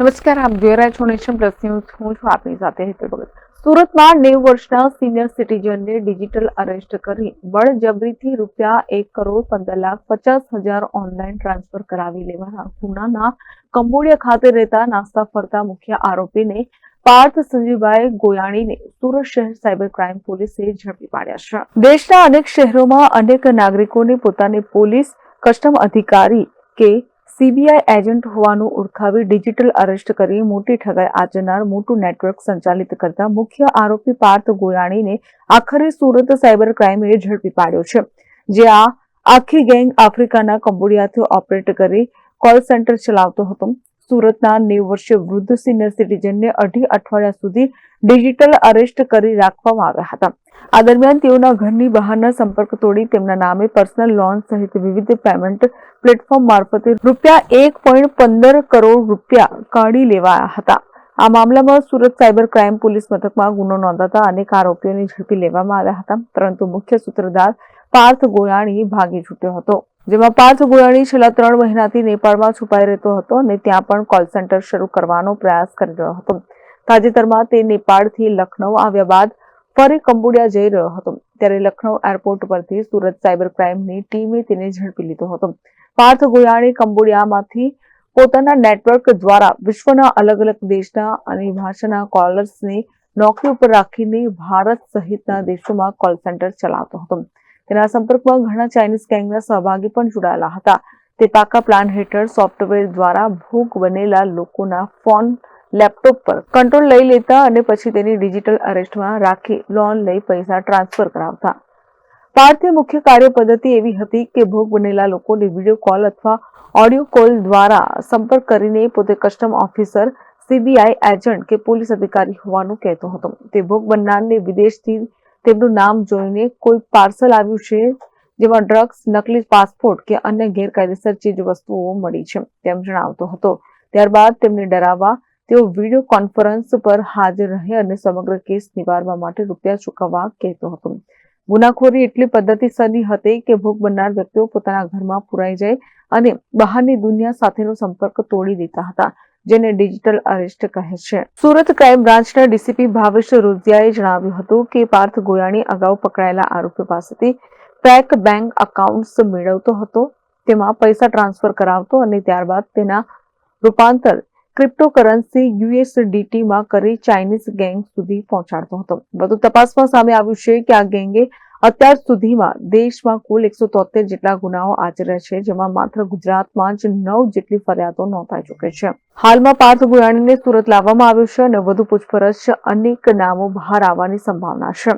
નમસ્કાર, આપ જોઈ રહ્યા છો નેશન પ્લસ ન્યૂઝ. હું છું આપની સાથે હેતલ ભગત. સુરતમાં નેવું વર્ષના સિનિયર સિટીઝનને ડિજિટલ અરેસ્ટ કરી બળજબરીથી રૂપિયા એક કરોડ પંદર લાખ પચાસ હજાર ઓનલાઈન ટ્રાન્સફર કરાવી લેવાના ગુનાના કંબોડિયા ખાતે રહેતા નાસ્તા ફરતા મુખ્ય આરોપીને પાર્થ સંજીવભાઈ ગોયાણીને સુરત શહેર સાયબર ક્રાઇમ પોલીસે ઝડપી પાડ્યા છે. દેશના અનેક શહેરોમાં અનેક નાગરિકોને પોતાને પોલીસ કસ્ટમ અધિકારી કે સીબીઆઈ એજન્ટ હોવાનું ઓળખાવી ડિજિટલ અરેસ્ટ કરી મોટી ઠગાઈ આચરનાર મોટું નેટવર્ક સંચાલિત કરતા મુખ્ય આરોપી પાર્થ ગોયાણીને આખરે સુરત સાયબર ક્રાઇમે ઝડપી પાડ્યો છે. જે આ આખી ગેંગ આફ્રિકાના કંબોડિયાથી ઓપરેટ કરી કોલ સેન્ટર ચલાવતો હતો. સુરતના નેવ વર્ષીય વૃદ્ધ સિનિયર સિટીઝનને અઢી અઠવાડિયા સુધી ડિજિટલ અરેસ્ટ કરી રાખવામાં આવ્યા હતા. આ દરમિયાન તેઓના ઘરની બહારના સંપર્ક તોડી તેમના નામે પર્સનલ લોન સહિત વિવિધ પેમેન્ટ પ્લેટફોર્મ મારફતે રૂપિયા એક પોઈન્ટ પંદર કરોડ રૂપિયા કાઢી લેવાયા હતા. આ મામલામાં સુરત સાયબર ક્રાઇમ પોલીસ મથકમાં ગુનો નોંધાતા અનેક આરોપીઓને ઝડપી લેવામાં આવ્યા હતા, પરંતુ મુખ્ય સૂત્રધાર પાર્થ ગોયાણી ભાગી છૂટ્યો હતો. જેમાં પાર્થ ગોયાણી છેલ્લા ત્રણ મહિનાથી નેપાળમાં છુપાઈ રહેતો હતો અને ત્યાં પણ કોલ સેન્ટર શરૂ કરવાનો પ્રયાસ કરી રહ્યો હતો. તાજેતરમાં તે નેપાળથી લખનૌ આવ્યા બાદ ફરી કંબોડિયા જઈ રહ્યો હતો. ત્યારે લખનૌ એરપોર્ટ પરથી સુરત સાયબર ક્રાઇમની ટીમે તેને ઝડપી લીધો હતો. પાર્થ ગોયાણી કંબોડિયામાંથી પોતાના નેટવર્ક દ્વારા વિશ્વના અલગ અલગ દેશના અને ભાષાના કોલર્સને નોકરી ઉપર રાખીને ભારત સહિતના દેશોમાં કોલ સેન્ટર ચલાવતો હતો. તેના સંપર્કમાં ઘણા ચાઇનીઝ ગેંગના સહભાગી પણ જોડાયેલા હતા. તે પાકા પ્લાન હેઠળ સોફ્ટવેર દ્વારા ભોગ બનેલા લોકોના ફોન લેપટોપ પર કંટ્રોલ લઈ લેતા અને પછી તેની ડિજિટલ અરેસ્ટમાં રાખી લોન લઈ પૈસા ટ્રાન્સફર કરાવતા. ભારતીય મુખ્ય કાર્ય પદ્ધતિ એવી હતી કે ભોગ બનેલા લોકોને વીડિયો કોલ અથવા ઓડિયો કોલ દ્વારા સંપર્ક કરીને પોતે કસ્ટમ ઓફિસર સીબીઆઈ એજન્ટ કે પોલીસ અધિકારી હોવાનું કહેતો હતો. તે ભોગ બનનારને વિદેશથી તેમનું નામ જોઈને કોઈ પાર્સલ આવ્યું છે જેમાં ડ્રગ્સ, નકલી પાસપોર્ટ કે અન્ય ગેરકાયદેસર ચીજ વસ્તુઓ મળી છે, તેમ જણાવતો હતો. ત્યારબાદ તેમને ડરાવવા તેઓ વીડિયો કોન્ફરન્સ પર હાજર રહે અને સમગ્ર કેસ નિવારવા માટે રૂપિયા ચૂકવવા કહેતો હતો. ગુનાખોરી એટલી પદ્ધતિસરની હતી કે ભોગ બનનાર વ્યક્તિઓ પોતાના ઘરમાં પુરાઈ જાય અને બહારની દુનિયા સાથેનો સંપર્ક તોડી દેતા હતા. જેને ડિજિટલ અરેસ્ટ કહે છે. સુરત ક્રાઇમ બ્રાન્ચના ડીસીપી ભાવેશ રોઝિયાએ જણાવ્યું હતું કે પાર્થ ગોયાણી અગાઉ પકડાયેલા આરોપી પાસેથી પેક બેંક અકાઉન્ટ્સ મેળવતો હતો. તેમાં પૈસા ટ્રાન્સફર કરાવતો અને ત્યારબાદ તેના રૂપાંતર ક્રિપ્ટોકરન્સી યુએસડીટીમાં કરી ચાઇનીઝ ગેંગ સુધી પહોંચાડતો હતો. વધુ તપાસમાં સામે આવ્યું છે કે આ ગેંગે અત્યાર સુધીમાં દેશમાં કુલ એકસો તોતેર જેટલા ગુનાઓ આચર્યા છે, જેમાં માત્ર ગુજરાતમાં જ નવ જેટલી ફરિયાદો નોંધાઈ ચૂકી છે. હાલમાં પાર્થ ગુયાણીને સુરત લાવવામાં આવ્યો છે અને વધુ પૂછપરછ અનેક નામો બહાર આવવાની સંભાવના છે.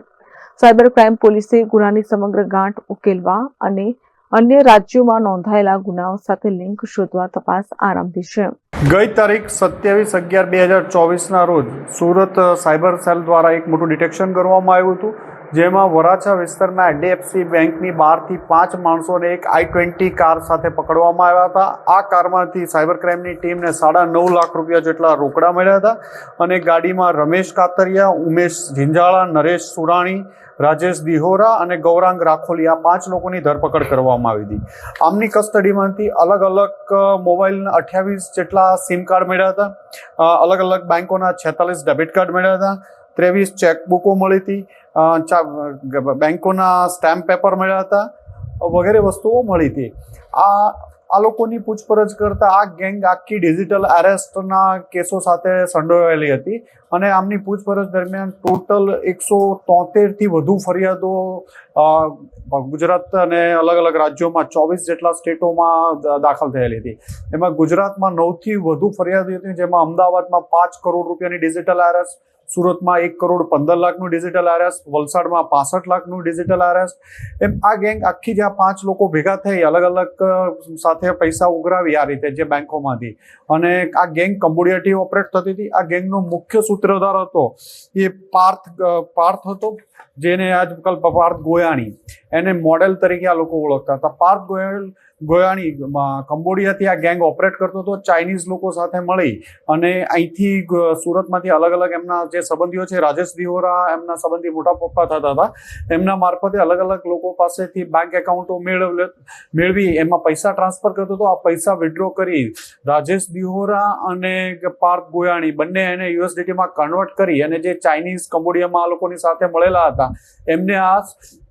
સાયબર ક્રાઇમ પોલીસે ગુનાની સમગ્ર ગાંઠ ઉકેલવા અને અન્ય રાજ્યોમાં નોંધાયેલા ગુનાઓ સાથે લિંક શોધવા તપાસ આરંભી છે. ગઈ તારીખ સત્યાવીસ અગિયાર બે હજાર ચોવીસના રોજ સુરત સાયબર સેલ દ્વારા એક મોટું ડિટેક્શન કરવામાં આવ્યું હતું. જેમાં વરાછા વિસ્તારના એચડીએફસી બેંકની બહારથી પાંચ માણસોને એક આઈ ટ્વેન્ટી કાર સાથે પકડવામાં આવ્યા હતા. આ કારમાંથી સાયબર ક્રાઇમની ટીમને સાડા નવ લાખ રૂપિયા જેટલા રોકડા મળ્યા હતા અને ગાડીમાં રમેશ કાતરિયા, ઉમેશ ઝીંઝાળા, નરેશ સુરાણી, રાજેશ દિહોરા અને ગૌરાંગ રાખોલી આ પાંચ લોકોની ધરપકડ કરવામાં આવી હતી. આમની કસ્ટડીમાંથી અલગ અલગ મોબાઈલના અઠ્યાવીસ જેટલા સિમ કાર્ડ મળ્યા હતા. અલગ અલગ બેંકોના છેતાલીસ ડેબિટ કાર્ડ મળ્યા હતા. ત્રેવીસ ચેકબુકો મળી હતી. બેંકોના સ્ટેમ્પ પેપર મળ્યા હતા, વગેરે વસ્તુઓ મળી હતી. આ આ લોકોની પૂછપરછ કરતા આ ગેંગ આખી ડિજિટલ એરેસ્ટના કેસો સાથે સંડોવાયેલી હતી અને આમની પૂછપરછ દરમિયાન ટોટલ એકસો તોતેરથી વધુ ફરિયાદો ગુજરાત અને અલગ અલગ રાજ્યોમાં ચોવીસ જેટલા સ્ટેટોમાં દાખલ થયેલી હતી. એમાં ગુજરાતમાં નવથી વધુ ફરિયાદો હતી, જેમાં અમદાવાદમાં પાંચ કરોડ રૂપિયાની ડિજિટલ આરએસ સુરતમાં એક કરોડ પંદર લાખનું ડિજિટલ આરએસ વલસાડમાં પાસઠ લાખનું ડિજિટલ આરએસ એમ આ ગેંગ આખી જ્યાં પાંચ લોકો ભેગા થઈ, અલગ અલગ સાથે પૈસા ઉઘરાવી આ રીતે જે બેંકોમાંથી. અને આ ગેંગ કંબોડિયાથી ઓપરેટ થતી હતી. આ ગેંગનો મુખ્ય સૂત્રધાર હતો એ પાર્થ પાર્થ હતો, જેને આજકાલ પાર્થ ગોયાણી. એને મોડેલ તરીકે આ લોકો ઓળખતા હતા. પાર્થ ગોયલ ગોયાણી કંબોડિયાથી આ ગેંગ ઓપરેટ કરતો હતો. ચાઇનીઝ લોકો સાથે મળી અને અહીંથી સુરતમાંથી અલગ અલગ એમના જે સંબંધીઓ છે, રાજેશ દિહોરા, એમના સંબંધી મોટા પપ્પા થતા હતા. એમના મારફતે અલગ અલગ લોકો પાસેથી બેંક એકાઉન્ટો મેળવ, મેળવી, એમાં પૈસા ટ્રાન્સફર કરતો હતો. આ પૈસા વિડ્રો કરી રાજેશ દિહોરા અને પાર્થ ગોયાણી બંને એને યુએસડીટીમાં કન્વર્ટ કરી અને જે ચાઇનીઝ કંબોડિયામાં આ લોકોની સાથે મળેલા હતા, એમને આ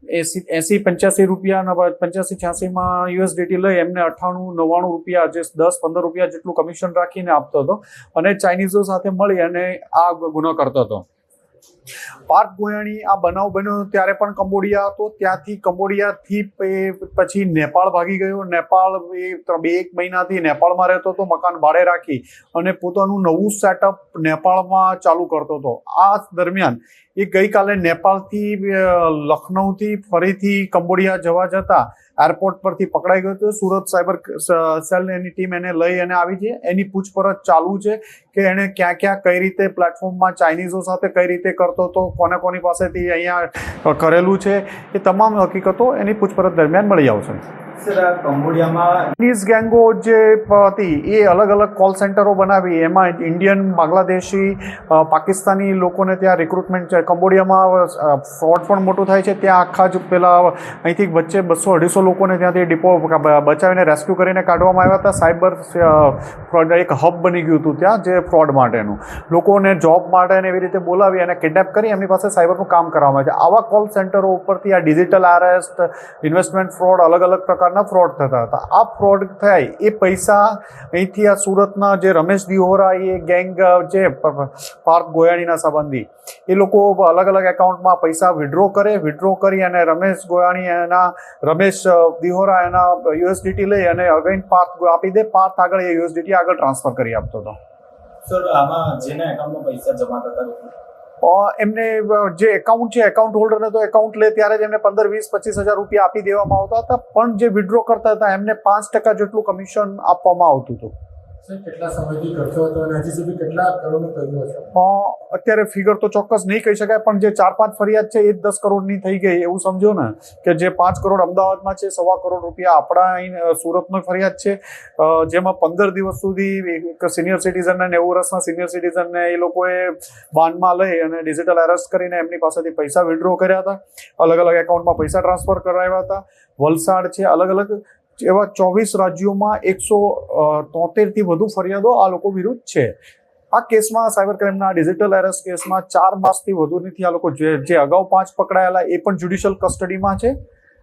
એસી એસી પંચ્યાસી રૂપિયા પંચ્યાસી છ્યાસીમાં યુએસડીટી લઈ એમને અઠ્ઠાણું, નવ્વાણું રૂપિયા જે દસ, પંદર રૂપિયા જેટલું કમિશન રાખીને આપતો હતો. અને ચાઇનીઝો સાથે મળી અને આ ગુનો કરતો હતો. પાર્થ ગોયાણી આ બનાવ બન્યો ત્યારે પણ કંબોડિયા હતો. ત્યાંથી કંબોડિયાથી પછી નેપાળ ભાગી ગયો. નેપાળ એ બે એક મહિનાથી નેપાળમાં રહેતો હતો, મકાન ભાડે રાખી અને પોતાનું નવું સેટઅપ નેપાળમાં ચાલુ કરતો હતો. આ દરમિયાન એ ગઈકાલે નેપાળથી લખનૌથી ફરીથી કંબોડિયા જવા જતા એરપોર્ટ પરથી પકડાઈ ગયો હતો. સુરત સાયબર સેલ એની ટીમ એને લઈ અને આવી છે. એની પૂછપરછ ચાલુ છે કે એણે ક્યાં ક્યાં, કઈ રીતે પ્લેટફોર્મમાં ચાઇનીઝો સાથે કઈ રીતે કરતો હતો કોને કોની પાસેથી અહીંયા કરેલું છે એ તમામ હકીકતો એની પૂછપરછ દરમિયાન મળી આવશે. કંબોડિયામાં ગેંગો જે હતી, એ અલગ અલગ કોલ સેન્ટરો બનાવી. એમાં ઇન્ડિયન બાંગ્લાદેશી પાકિસ્તાની લોકોને ત્યાં રિક્રુટમેન્ટ છે. કંબોડિયામાં ફ્રોડ પણ મોટું થાય છે. ત્યાં આખા જ પેલા, અહીંથી વચ્ચે બસો અઢીસો લોકોને ત્યાંથી ડિપો બચાવીને રેસ્ક્યુ કરીને કાઢવામાં આવ્યા હતા. સાયબર ફ્રોડ એક હબ બની ગયું હતું ત્યાં, જે ફ્રોડ માટેનું. લોકોને જોબ માટે ને એવી રીતે બોલાવી અને કિડનેપ કરી એમની પાસે સાયબરનું કામ કરવામાં આવે છે. આવા કોલ સેન્ટરો ઉપરથી આ ડિજિટલ આરેસ્ટ ઇન્વેસ્ટમેન્ટ ફ્રોડ અલગ અલગ પ્રકારના ફ્રોડ થતા હતા. આ ફ્રોડ થાય એ પૈસા અહીંથી આ સુરતના જે રમેશ દિહોરા, એ ગેંગ છે પાર્થ ગોયાણીના સંબંધી, એ લોકો અલગ અલગ એકાઉન્ટમાં પૈસા વિડ્રો કરે વિડ્રો કરી અને રમેશ ગોયાણી એના, રમેશ દિહોરા એના યુએસડીટી લઈ અને અગેન પાર્થ આપી દે. પાર્થ આગળ એ યુએસડીટી આગળ ટ્રાન્સફર કરી આપતો હતો. સર આમાં જેના એકાઉન્ટમાં પૈસા જમા થતા એમને જે એકાઉન્ટ છે એકાઉન્ટ હોલ્ડરને તો એકાઉન્ટ લે ત્યારે જ એમને પંદર, વીસ, પચીસ હજાર રૂપિયા આપી દેવામાં આવતા હતા. પણ જે વિડ્રો કરતા હતા, એમને પાંચ ટકા જેટલું કમિશન આપવામાં આવતું હતું. અત્યારે ફિગર તો ચોક્કસ નહીં કહી શકાય, પણ જે ચાર પાંચ ફરિયાદ છે એ દસ કરોડની થઈ ગઈ. એવું સમજો ને કે જે પાંચ કરોડ અમદાવાદમાં છે, સવા કરોડ રૂપિયા આપણા સુરતનો ફરિયાદ છે. જેમાં પંદર દિવસ સુધી એક સિનિયર સિટીઝનને નેવું વર્ષના સિનિયર સિટીઝનને એ લોકોએ બાનમાં લઈ અને ડિજિટલ એરેસ્ટ કરીને એમની પાસેથી પૈસા વિડ્રો કર્યા હતા. અલગ અલગ એકાઉન્ટમાં પૈસા ટ્રાન્સફર કરાવ્યા હતા. વલસાડ છે અલગ અલગ એવા ચોવીસ રાજ્યોમાં એકસો તોતેરથી વધુ ફરિયાદો આ લોકો વિરુદ્ધ છે. આ કેસમાં સાયબર ક્રાઇમના ડિજિટલ એરેસ્ટ કેસમાં ચાર માસથી વધુ નથી આ લોકો જે જે અગાઉ પાંચ પકડાયેલા એ પણ જ્યુડિશિયલ કસ્ટડીમાં છે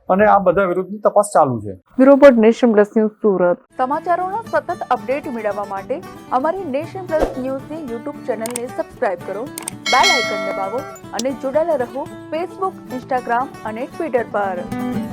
અને આ બધા વિરુદ્ધની તપાસ ચાલુ છે. Bureau report Nation plus news Surat. સમાચારોના સતત અપડેટ મેળવવા માટે અમારી નેશન પ્લસ ન્યૂઝની યુટ્યુબ ચેનલને સબસ્ક્રાઇબ કરો બેલ આઇકન દબાવો અને જોડાયેલા રહો ફેસબુક ઇન્સ્ટાગ્રામ અને ટ્વિટર પર.